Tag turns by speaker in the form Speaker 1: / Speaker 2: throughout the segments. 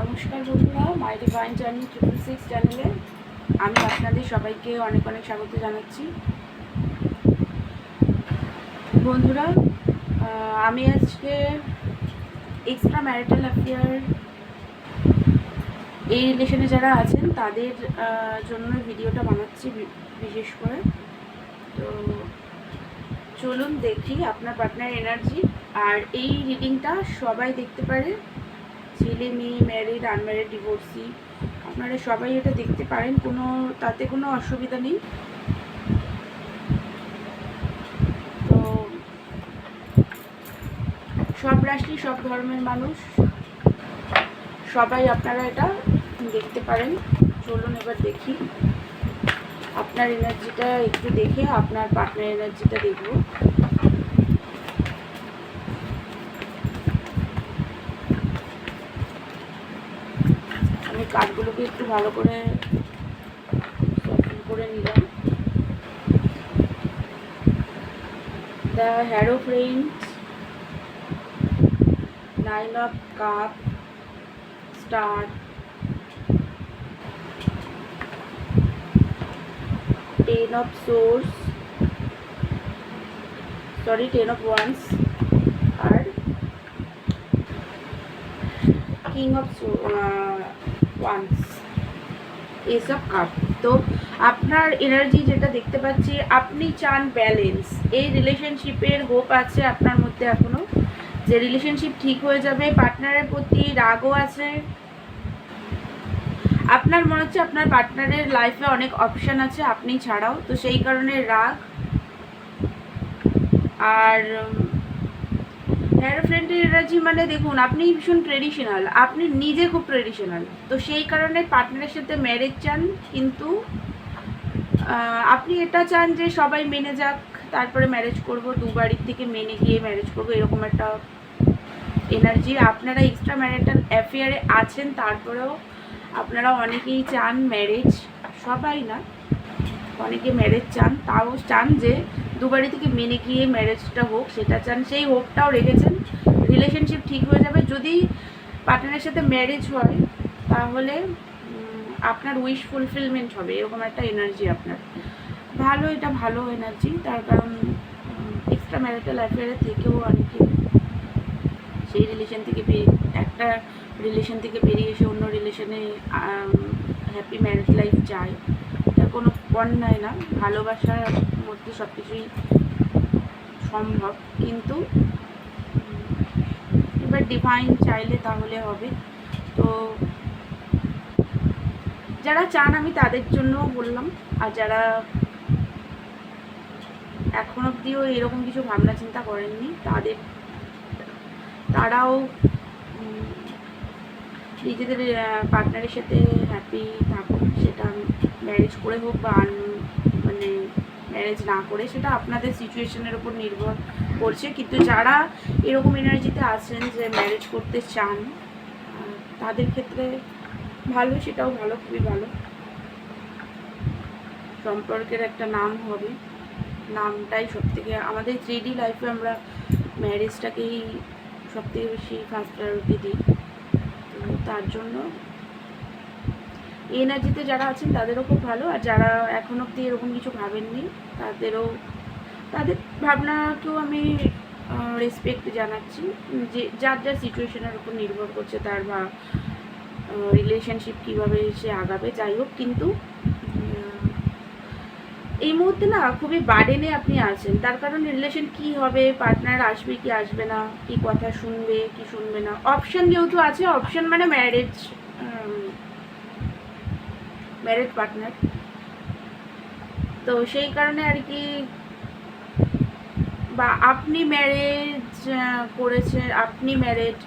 Speaker 1: নমস্কার বন্ধুরা my divine journey triple six চ্যানেলে আমি আপনাদের সবাইকে অনেক অনেক স্বাগত জানাচ্ছি। বন্ধুরা আমি আজকে এক্সট্রা ম্যারিটাল অ্যাফেয়ার এই রিলেশনে যারা আছেন, তাদের জন্য ভিডিওটা বানাচ্ছি বিশেষ করে। তো চলুন দেখি আপনার পার্টনার এনার্জি আর এই রিডিংটা সবাই দেখতে পারে। ছেলে মেয়ে ম্যারিড আনম্যারিড ডিভোর্সি আপনারা সবাই এটা দেখতে পারেন, কোনো, তাতে কোনো অসুবিধা নেই। তো সব রাশি সব ধর্মের মানুষ, সবাই আপনারা এটা দেখতে পারেন। চলুন এবার দেখি। আপনার এনার্জিটা একটু দেখে আপনার পার্টনার এনার্জিটা দেখব। আমি কাঠগুলোকে একটু ভালো করে করে নিলাম। The hierophant nine of cup star ten of swords sorry ten of wands R king of wands এসব কাপ তো আপনার এনার্জি যেটা দেখতে পাচ্ছি, আপনি চান ব্যালেন্স এই রিলেশনশিপের হোপ আছে আপনার মধ্যে এখনও? যে রিলেশনশিপ ঠিক হয়ে যাবে পার্টনারের প্রতি রাগও আছে। আপনার মনে হচ্ছে আপনার পার্টনারের লাইফে অনেক অপশন আছে, আপনি ছাড়াও। তো সেই কারণে রাগ। আর ফ্রেন্ডের এনার্জি মানে দেখুন, আপনি ভীষণ ট্রেডিশনাল আপনি নিজে খুব ট্রেডিশনাল তো সেই কারণে পার্টনারের সাথে ম্যারেজ চান, কিন্তু আপনি এটা চান যে সবাই মেনে যাক, তারপরে ম্যারেজ করব, দু বাড়ির থেকে মেনে গিয়ে ম্যারেজ করব, এরকম একটা এনার্জি আপনারা এক্সট্রা ম্যারিটাল অ্যাফেয়ারে আছেন, তারপরেও আপনারা অনেকেই চান ম্যারেজ সবাই না। অনেকে ম্যারেজ চান, তাও চান যে দুবারি থেকে মেনে গিয়ে ম্যারেজটা হোক, সেটা চান, সেই হোপটাও রেখেছেন। রিলেশনশিপ ঠিক হয়ে যাবে। যদি পার্টনারের সাথে ম্যারেজ হয়, তাহলে আপনার উইশ ফুলফিলমেন্ট হবে, এরকম একটা এনার্জি আপনার। ভালো, এটা ভালো এনার্জি তার কারণ এক্সট্রা ম্যারিটাল অ্যাফেয়ারের থেকেও অনেকে সেই রিলেশন থেকে একটা রিলেশন থেকে বেরিয়ে এসে অন্য রিলেশনে হ্যাপি ম্যারেজ লাইফ চায় কোনো অন্যায় না। ভালোবাসার মধ্যে সব কিছুই সম্ভব। কিন্তু এবার ডিভাইন চাইলে তাহলে হবে। তো যারা চান আমি তাদের জন্য বললাম। আর যারা এখন অবধিও এরকম কিছু ভাবনা চিন্তা করেননি, তাদের তারাও নিজেদের পার্টনারের সাথে হ্যাপি থাকুন সেটা ম্যারেজ করে হোক বা আন- মানে ম্যারেজ না করে, সেটা আপনাদের সিচুয়েশনের উপর নির্ভর করছে। কিন্তু যারা এরকম এনার্জিতে আছেন যে ম্যারেজ করতে চান তাদের ক্ষেত্রে ভালো, সেটাও ভালো, খুবই ভালো। সম্পর্কের একটা নাম হবে। নামটাই সব থেকে আমাদের থ্রি ডি লাইফে আমরা ম্যারেজটাকেই সব থেকে বেশি ফার্স্ট প্রায়োরিটি দিই। তো তার জন্য এনার্জিতে যারা আছেন তাদেরও খুব ভালো, আর যারা এখন অবধি এরকম কিছু ভাবেননি, তাদেরও, তাদের ভাবনাকেও আমি রেসপেক্ট জানাচ্ছি যে যার যার সিচুয়েশনের উপর নির্ভর করছে তার বা রিলেশনশিপ কীভাবে সে আগাবে, যাই হোক, কিন্তু এই মুহূর্তে না খুবই বার্ডেনে আপনি আছেন। তার কারণ রিলেশন কি হবে পার্টনার আসবে কি আসবে না, কি কথা শুনবে, কি শুনবে না অপশন যেহেতু আছে অপশন মানে ম্যারেজ ম্যারেড পার্টনার তো সেই কারণে আর কি বা আপনি ম্যারেজ করেছে আপনি ম্যারেড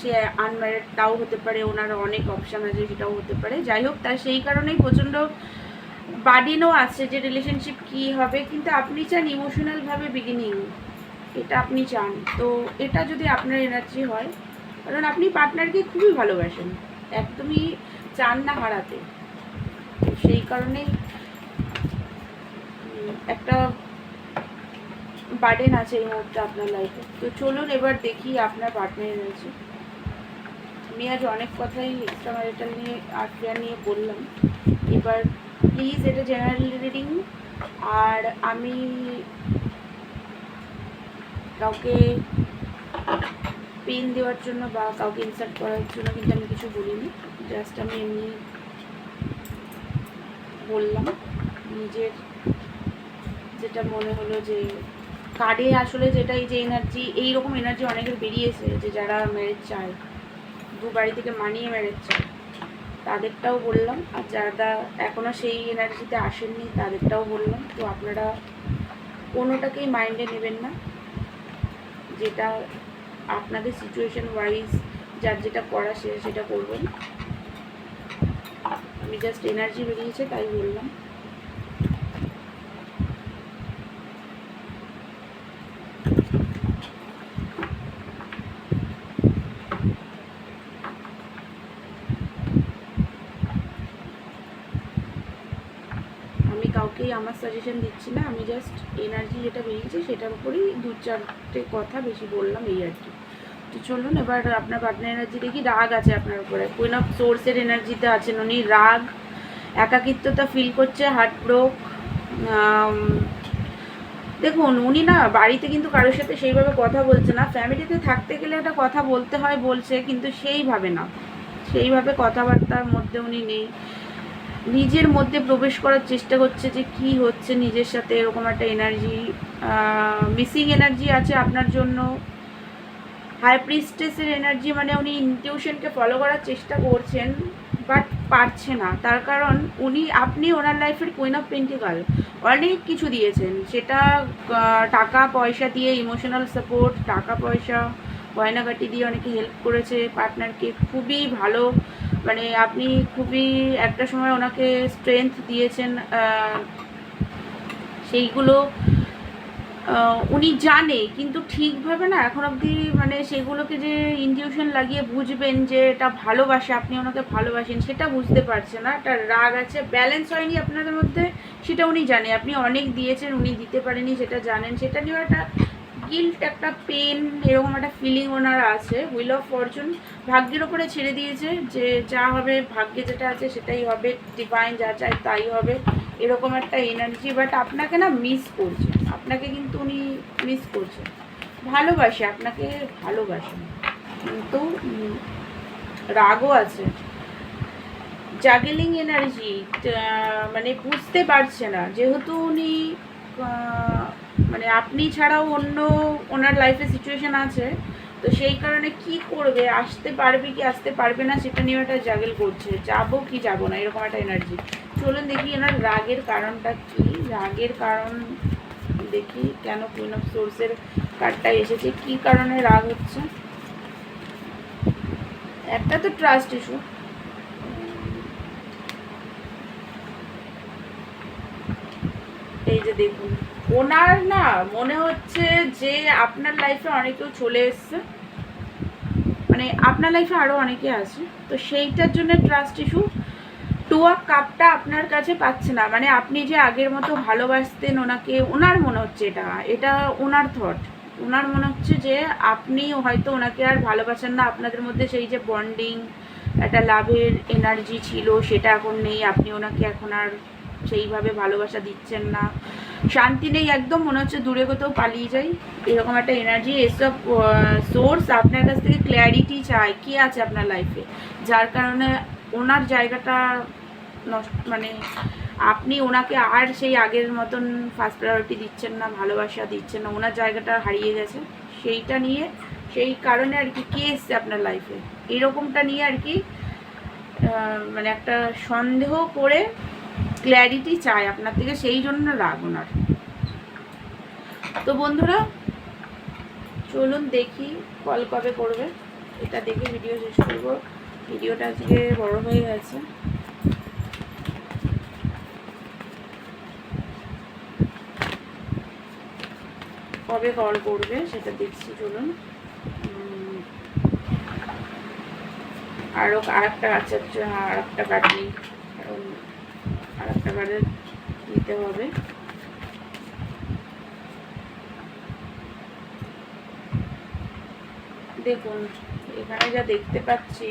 Speaker 1: সে আনম্যারেড তাও হতে পারে, ওনার অনেক অপশান আছে, সেটাও হতে পারে। যাই হোক, তার সেই কারণেই প্রচণ্ড বার্ডেনও আছে যে রিলেশনশিপ কি হবে, কিন্তু আপনি চান ইমোশনালভাবে বিগিনিং এটা আপনি চান। তো এটা যদি আপনার এনার্জি হয়, কারণ আপনি পার্টনারকে খুবই ভালোবাসেন, একদমই চান না হারাতে। সেই কারণেই একটা বার্ডেন আছে এই মুহূর্তে আপনার লাইফে তো চলুন এবার দেখি আপনার পার্টনার রয়েছে আমি আজ অনেক কথাই এক্সট্রা ম্যারিটাল নিয়ে আফেয়ার নিয়ে বললাম। এবার প্লিজ এটা জেনারেল রিডিং আর আমি কাউকে পেন দেওয়ার জন্য বা কাউকে ইনসার্ট করার জন্য কিন্তু আমি কিছু বলিনি। জাস্ট আমি এমনি বললাম, নিজের যেটা মনে হলো যে কার্ডে আসলে যেটা এই যে এনার্জি এইরকম এনার্জি অনেকের বেরিয়েছে যে যারা ম্যারেজ চায়, দু বাড়ি থেকে মানিয়ে ম্যারেজ চায়, তাদেরটাও বললাম। আর যারা এখনও সেই এনার্জিতে আসেননি, তাদেরটাও বললাম। তো আপনারা কোনোটাকেই মাইন্ডে নেবেন না। যেটা আপনাদের সিচুয়েশন ওয়াইজ যার যেটা করা সে সেটা করবেন। জাস্ট এনার্জি বেরিয়েছে, তাই বললাম। আমি কাউকেই আমার সাজেশন দিচ্ছি না, আমি জাস্ট এনার্জি যেটা বেরিয়েছে, সেটার উপরেই দু চারটে কথা বেশি বললাম, এই আর কি। তো চলুন, এবার আপনার পার্টনার এনার্জি দেখি রাগ আছে আপনার উপরে? কুইন অফ সোর্সের এনার্জিতে আছেন উনি, রাগ, একাকিত্বতা ফিল করছে হার্ট ব্রোক দেখুন, উনি না বাড়িতে কিন্তু কারোর সাথে সেইভাবে কথা বলছে না। ফ্যামিলিতে থাকতে গেলে একটা কথা বলতে হয়, বলছে, কিন্তু সেইভাবে না। সেইভাবে কথাবার্তার মধ্যে উনি নেই। নিজের মধ্যে প্রবেশ করার চেষ্টা করছে যে কি হচ্ছে নিজের সাথে, এরকম একটা এনার্জি মিসিং এনার্জি আছে আপনার জন্য। হাই প্রিস্টেসের এনার্জি মানে উনি ইনটিউশনকে ফলো করার চেষ্টা করছেন বাট পারছে না। তার কারণ উনি, আপনি ওনার লাইফের কুইন অফ পেন্টিকাল অনেক কিছু দিয়েছেন। সেটা টাকা, পয়সা দিয়ে ইমোশনাল সাপোর্ট টাকা, পয়সা, গয়নাগাটি দিয়ে অনেকে হেল্প করেছে পার্টনারকে খুবই ভালো। মানে আপনি খুবই একটা সময় ওনাকে স্ট্রেংথ দিয়েছেন সেইগুলো উনি জানে, কিন্তু ঠিকভাবে না এখন অবধি মানে সেগুলোকে যে ইনটিউশন লাগিয়ে বুঝবেন যে এটা ভালোবাসে, আপনি ওনাকে ভালোবাসেন, সেটা বুঝতে পারছে না। একটা রাগ আছে ব্যালেন্স হয়নি আপনাদের মধ্যে, সেটা উনি জানে। আপনি অনেক দিয়েছেন, উনি দিতে পারেনি, সেটা জানেন। সেটা নিয়েও একটা গিল্ট একটা পেন এরকম একটা ফিলিং ওনার আছে। হুইল অফ ফরচুন ভাগ্যের ওপরে ছেড়ে দিয়েছে যে যা হবে, ভাগ্যে যেটা আছে সেটাই হবে ডিভাইন যা চায় তাই হবে, এরকম একটা এনার্জি বাট আপনাকে না মিস করছে। আপনাকে কিন্তু উনি মিস করছে ভালোবাসে, আপনাকে ভালোবাসে। কিন্তু রাগও আছে। জাগেলিং এনার্জি মানে বুঝতে পারছে না। যেহেতু উনি মানে আপনি ছাড়াও অন্য ওনার লাইফে সিচুয়েশান আছে, তো সেই কারণে কি করবে, আসতে পারবে কি, আসতে পারবে না, সেটা নিয়ে একটা জাগেল করছে। যাব কি যাব না, এরকম একটা এনার্জি চলুন দেখি এনার রাগের কারণটা কি। রাগের কারণ দেখি কেন কুইন অফ সোর্সের কার্ডটা এসেছে, কি কারণে রাগ হচ্ছে? একটা তো ট্রাস্ট ইস্যু এই যে দেখুন, ওনার না মনে হচ্ছে যে আপনার লাইফে অনেকেও চলে এসছে। মানে আপনার লাইফে আরও অনেকে আছে। তো সেইটার জন্য ট্রাস্ট ইস্যু আপ কাপটা আপনার কাছে পাচ্ছে না। মানে আপনি যে আগের মতো ভালোবাসতেন ওনাকে, ওনার মনে হচ্ছে এটা। এটা ওনার থট ওনার মনে হচ্ছে যে আপনি হয়তো ওনাকে আর ভালোবাসেন না। আপনাদের মধ্যে সেই যে বন্ডিং একটা লাভের এনার্জি ছিল, সেটা এখন নেই। আপনি ওনাকে এখন আর সেইভাবে ভালোবাসা দিচ্ছেন না। শান্তি নেই, একদম মনে হচ্ছে দূরে কোথাও পালিয়ে যাই। এরকম একটা এনার্জি এসব সোর্স আপনার কাছ থেকে ক্ল্যারিটি চায় কি আছে আপনার লাইফে যার কারণে ওনার জায়গাটা মানে আপনি ওনাকে আর সেই আগের মতন ফার্স্ট প্রায়োরিটি দিচ্ছেন না, ভালোবাসা দিচ্ছেন না, ওনার জায়গাটা হারিয়ে গেছে। সেইটা নিয়ে, সেই কারণে আর কি কে এসছে আপনার লাইফে এরকমটা নিয়ে আর কি মানে একটা সন্দেহ করে ক্ল্যারিটি চায় আপনার থেকে সেই জন্য রাগ ওনার। তো বন্ধুরা, চলুন দেখি কল কবে করবে। এটা দেখে ভিডিও শেষ করব। ভিডিওটা আজকে বড় হয়ে গেছে। কবে কল করবে সেটা দেখছি, চলুন। আরও আর একটা আছে, হচ্ছে আর একটা কার্ড আর একটা কার্ডের নিতে হবে। দেখুন, এখানে যা দেখতে পাচ্ছি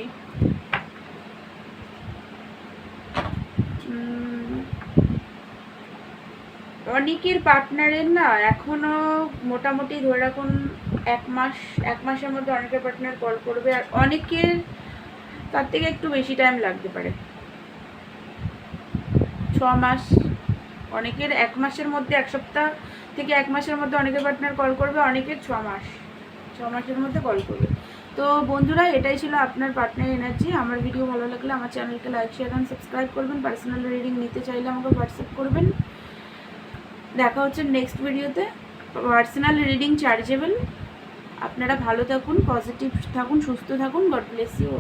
Speaker 1: অনেকের পার্টনারের না এখনও মোটামুটি ধরে রাখুন এক মাস, এক মাসের মধ্যে অনেকের পার্টনার কল করবে। আর অনেকের তার থেকে একটু বেশি টাইম লাগতে পারে। ছ মাস। অনেকের এক মাসের মধ্যে, এক সপ্তাহ থেকে এক মাসের মধ্যে অনেকের পার্টনার কল করবে, অনেকের ছ মাস। ছ মাসের মধ্যে কল করবে। তো বন্ধুরা, এটাই ছিল আপনার পার্টনার এনার্জি আমার ভিডিও ভালো লাগলে আমার চ্যানেলকে লাইক শেয়ার অ্যান্ড সাবস্ক্রাইব করবেন। পার্সোনাল রিডিং নিতে চাইলে আমাকে হোয়াটসঅ্যাপ করবেন। দেখা হচ্ছে নেক্সট ভিডিওতে পার্সোনাল রিডিং চার্জেবল আপনারা ভালো থাকুন পজিটিভ থাকুন, সুস্থ থাকুন। God bless you